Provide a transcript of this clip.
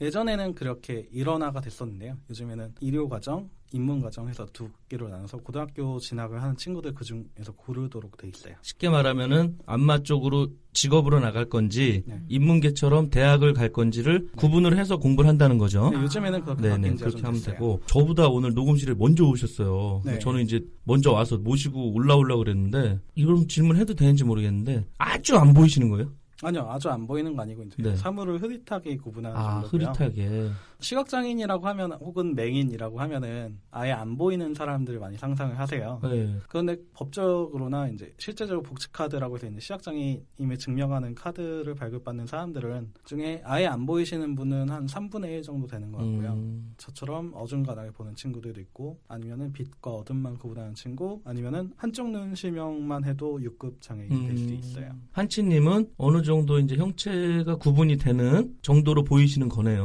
예전에는 그렇게 일원화가 됐었는데요. 요즘에는 의료과정, 인문과정 해서 두 개로 나눠서 고등학교 진학을 하는 친구들 그 중에서 고르도록 돼 있어요. 쉽게 말하면은 안마 쪽으로 직업으로 나갈 건지 네. 인문계처럼 대학을 갈 건지를 구분을 해서 공부를 한다는 거죠. 근데 요즘에는 그렇게 네네 지가 그렇게 좀 하면 됐어요. 되고 저보다 오늘 녹음실에 먼저 오셨어요. 네. 저는 이제 먼저 와서 모시고 올라오려고 그랬는데 이런 질문해도 되는지 모르겠는데 아주 안 보이시는 거예요? 아니요, 아주 안 보이는 거 아니고 이제 네. 사물을 흐릿하게 구분하는 아 정도고요. 흐릿하게 시각장애인이라고 하면 혹은 맹인이라고 하면은 아예 안 보이는 사람들을 많이 상상을 하세요. 네. 그런데 법적으로나 이제 실제적으로 복지 카드라고 해서 있는 시각장애임을 증명하는 카드를 발급받는 사람들은 중에 아예 안 보이시는 분은 한 3분의 1 정도 되는 것 같고요. 음, 저처럼 어중간하게 보는 친구들도 있고 아니면은 빛과 어둠만 구분하는 친구 아니면은 한쪽 눈 실명만 해도 6급 장애인이 될 수도 음. 있어요. 한치님은 어느 정도 이제 형체가 구분이 되는 정도로 보이시는 거네요.